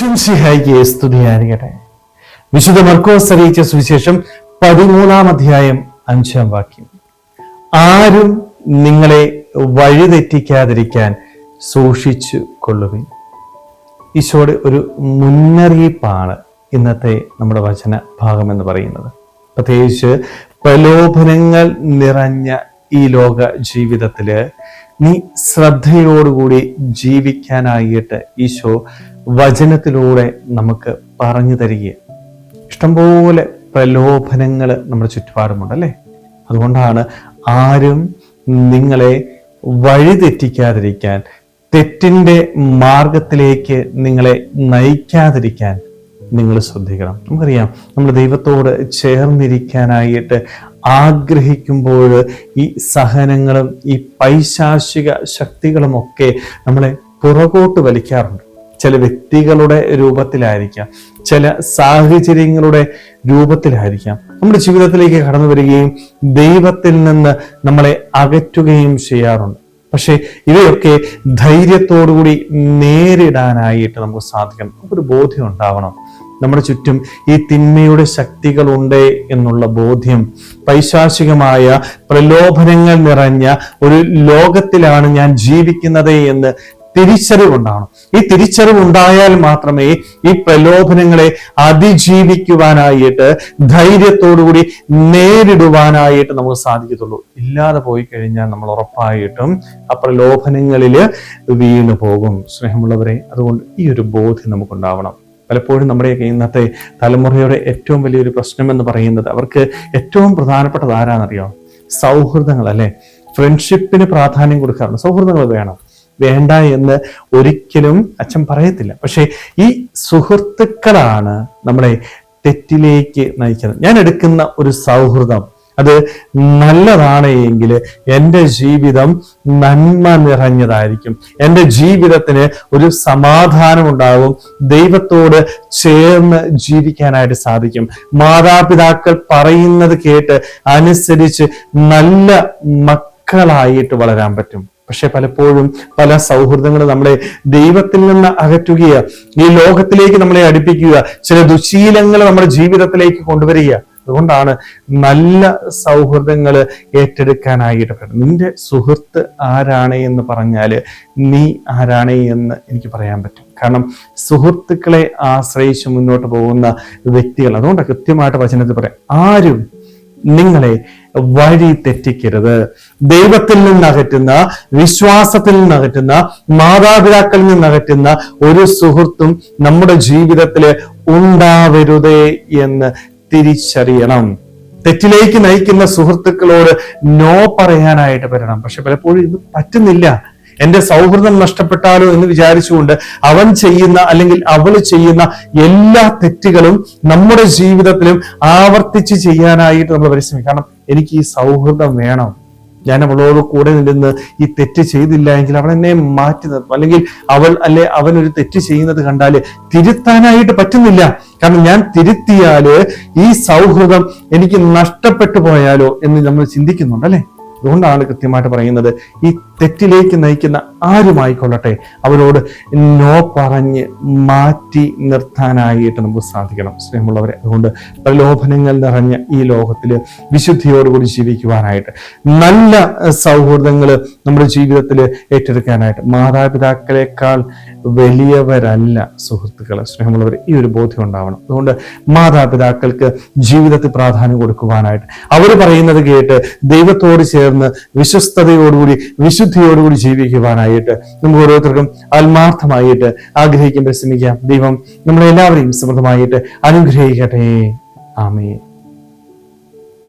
ഈശ്വംസിഹായിക്ക് സ്തുതിയായിരിക്കട്ടെ വിശുദ്ധ മർക്കോസ് അറിയിച്ച സുവിശേഷം പതിമൂന്നാം അധ്യായം അഞ്ചാം വാക്യം. ആരും നിങ്ങളെ വഴിതെറ്റിക്കാതിരിക്കാൻ സൂക്ഷിച്ചു കൊള്ളുവിൻ. ഈശോയുടെ ഒരു മുന്നറിയിപ്പാണ് ഇന്നത്തെ നമ്മുടെ വചന ഭാഗം എന്ന് പറയുന്നത്. പ്രത്യേകിച്ച് പ്രലോഭനങ്ങൾ നിറഞ്ഞ ഈ ലോക ജീവിതത്തിൽ നീ ശ്രദ്ധയോടുകൂടി ജീവിക്കാനായിട്ട് ഈശോ വചനത്തിലൂടെ നമുക്ക് പറഞ്ഞു തരിക ഇഷ്ടംപോലെ പ്രലോഭനങ്ങൾ നമ്മുടെ ചുറ്റുപാടുമുണ്ട് അല്ലേ? അതുകൊണ്ടാണ് ആരും നിങ്ങളെ വഴിതെറ്റിക്കാതിരിക്കാൻ തെറ്റിന്റെ മാർഗത്തിലേക്ക് നിങ്ങളെ നയിക്കാതിരിക്കാൻ നിങ്ങൾ ശ്രദ്ധിക്കണം. നമുക്കറിയാം നമ്മൾ ദൈവത്തോട് ചേർന്നിരിക്കാനായിട്ട് ആഗ്രഹിക്കുമ്പോൾ ഈ സഹനങ്ങളും ഈ പൈശാശിക ശക്തികളും ഒക്കെ നമ്മളെ പുറകോട്ട് വലിക്കാറുണ്ട്. ചില വ്യക്തികളുടെ രൂപത്തിലായിരിക്കാം. ചില സാഹചര്യങ്ങളുടെ രൂപത്തിലായിരിക്കാം. നമ്മുടെ ജീവിതത്തിലേക്ക് കടന്നു വരികയും ദൈവത്തിൽ നിന്ന് നമ്മളെ അകറ്റുകയും ചെയ്യാറുണ്ട്. പക്ഷേ ഇവയൊക്കെ ധൈര്യത്തോടുകൂടി നേരിടാനായിട്ട് നമുക്ക് സാധിക്കണം. നമുക്കൊരു ബോധ്യം ഉണ്ടാവണം. നമ്മുടെ ചുറ്റും ഈ തിന്മയുടെ ശക്തികളുണ്ട് എന്നുള്ള ബോധ്യം പൈശാചികമായ പ്രലോഭനങ്ങൾ നിറഞ്ഞ ഒരു ലോകത്തിലാണ് ഞാൻ ജീവിക്കുന്നത് എന്ന് തിരിച്ചറിവുണ്ടാവണം. ഈ തിരിച്ചറിവ് ഉണ്ടായാൽ മാത്രമേ ഈ പ്രലോഭനങ്ങളെ അതിജീവിക്കുവാനായിട്ട് ധൈര്യത്തോടുകൂടി നേരിടുവാനായിട്ട് നമുക്ക് സാധിക്കത്തുള്ളൂ. ഇല്ലാതെ പോയി കഴിഞ്ഞാൽ നമ്മൾ ഉറപ്പായിട്ടും ആ പ്രലോഭനങ്ങളിൽ വീണു പോകും. സ്നേഹമുള്ളവരെ അതുകൊണ്ട് ഈ ഒരു ബോധ്യം നമുക്കുണ്ടാവണം. പലപ്പോഴും നമ്മുടെയൊക്കെ ഇന്നത്തെ തലമുറയുടെ ഏറ്റവും വലിയൊരു പ്രശ്നം എന്ന് പറയുന്നത് അവർക്ക് ഏറ്റവും പ്രധാനപ്പെട്ടത് ആരാന്നറിയോ? സൗഹൃദങ്ങൾ അല്ലെ ഫ്രണ്ട്ഷിപ്പിന് പ്രാധാന്യം കൊടുക്കാറുണ്ട്. സൗഹൃദങ്ങൾ വേണം. വേണ്ട എന്ന് ഒരിക്കലും അച്ഛൻ പറയത്തില്ല. പക്ഷേ ഈ സുഹൃത്തുക്കളാണ് നമ്മളെ തെറ്റിലേക്ക് നയിക്കുന്നത്. ഞാൻ എടുക്കുന്ന ഒരു സൗഹൃദം അത് നല്ലതാണ് എങ്കിൽ എന്റെ ജീവിതം നന്മ നിറഞ്ഞതായിരിക്കും. എന്റെ ജീവിതത്തിന് ഒരു സമാധാനം ഉണ്ടാവും. ദൈവത്തോട് ചേർന്ന് ജീവിക്കാനായിട്ട് സാധിക്കും. മാതാപിതാക്കൾ പറയുന്നത് കേട്ട് അനുസരിച്ച് നല്ല മക്കളായിട്ട് വളരാൻ പറ്റും. പക്ഷെ പലപ്പോഴും പല സൗഹൃദങ്ങൾ നമ്മളെ ദൈവത്തിൽ നിന്ന് അകറ്റുക ഈ ലോകത്തിലേക്ക് നമ്മളെ അടുപ്പിക്കുക. ചില ദുശീലങ്ങൾ നമ്മുടെ ജീവിതത്തിലേക്ക് കൊണ്ടുവരിക. അതുകൊണ്ടാണ് നല്ല സൗഹൃദങ്ങൾ ഏറ്റെടുക്കാനായിട്ട് നിന്റെ സുഹൃത്ത് ആരാണ് എന്ന് പറഞ്ഞാൽ നീ ആരാണ് എന്ന് എനിക്ക് പറയാൻ പറ്റും. കാരണം സുഹൃത്തുക്കളെ ആശ്രയിച്ച് മുന്നോട്ട് പോകുന്ന വ്യക്തികൾ അതുകൊണ്ടാണ് കൃത്യമായിട്ട് വചനത്തിൽ പറയാം ആരും നിങ്ങളെ വഴി തെറ്റിക്കരുത്. ദൈവത്തിൽ നിന്ന് അകറ്റുന്ന വിശ്വാസത്തിൽ നിന്ന് അകറ്റുന്ന മാതാപിതാക്കളിൽ നിന്ന് അകറ്റുന്ന ഒരു സുഹൃത്തും നമ്മുടെ ജീവിതത്തിൽ ഉണ്ടാവരുതേ എന്ന് തിരിച്ചറിയണം. തെറ്റിലേക്ക് നയിക്കുന്ന സുഹൃത്തുക്കളോട് നോ പറയാനായിട്ട് വരണം. പക്ഷെ പലപ്പോഴും ഇത് പറ്റുന്നില്ല. എന്റെ സൗഹൃദം നഷ്ടപ്പെട്ടാലോ എന്ന് വിചാരിച്ചുകൊണ്ട് അവൻ ചെയ്യുന്ന അല്ലെങ്കിൽ അവൾ ചെയ്യുന്ന എല്ലാ തെറ്റുകളും നമ്മുടെ ജീവിതത്തിലും ആവർത്തിച്ച് ചെയ്യാനായിട്ട് നമ്മൾ പരിശ്രമിക്കും. കാരണം എനിക്ക് ഈ സൗഹൃദം വേണം. ഞാൻ അവളോട് കൂടെ നിന്ന് ഈ തെറ്റ് ചെയ്തില്ല എങ്കിൽ അവൾ എന്നെ മാറ്റി നിർത്തും. അല്ലെങ്കിൽ അവൾ അല്ലെ അവൻ ഒരു തെറ്റ് ചെയ്യുന്നത് കണ്ടാൽ തിരുത്താനായിട്ട് പറ്റുന്നില്ല. കാരണം ഞാൻ തിരുത്തിയാൽ ഈ സൗഹൃദം എനിക്ക് നഷ്ടപ്പെട്ടു പോയാലോ എന്ന് നമ്മൾ ചിന്തിക്കുന്നുണ്ട് അല്ലെ? അതുകൊണ്ടാണ് കൃത്യമായിട്ട് പറയുന്നത് ഈ തെറ്റിലേക്ക് നയിക്കുന്ന ആരുമായിക്കൊള്ളട്ടെ അവരോട് നോ പറഞ്ഞ് മാറ്റി നിർത്താനായിട്ട് നമുക്ക് സാധിക്കണം. സ്നേഹമുള്ളവരെ അതുകൊണ്ട് പ്രലോഭനങ്ങൾ നിറഞ്ഞ ഈ ലോകത്തിൽ വിശുദ്ധിയോടുകൂടി ജീവിക്കുവാനായിട്ട് നല്ല സൗഹൃദങ്ങൾ നമ്മുടെ ജീവിതത്തിൽ ഏറ്റെടുക്കാനായിട്ട് മാതാപിതാക്കളെക്കാൾ വലിയവരല്ല സുഹൃത്തുക്കൾ സ്നേഹമുള്ളവർ ഈ ഒരു ബോധ്യം ഉണ്ടാവണം. അതുകൊണ്ട് മാതാപിതാക്കൾക്ക് ജീവിതത്തിൽ പ്രാധാന്യം കൊടുക്കുവാനായിട്ട് അവർ പറയുന്നത് കേട്ട് ദൈവത്തോട് ചേർന്ന് വിശ്വസ്തയോടുകൂടി വിശുദ്ധിയോടുകൂടി ജീവിക്കുവാനായിട്ട് നമുക്ക് ഓരോരുത്തർക്കും ആത്മാർത്ഥമായിട്ട് ആഗ്രഹിക്കുമ്പോൾ ശ്രമിക്കാം. ദൈവം നമ്മളെല്ലാവരെയും സമൃദ്ധമായിട്ട് അനുഗ്രഹിക്കട്ടെ. ആമേ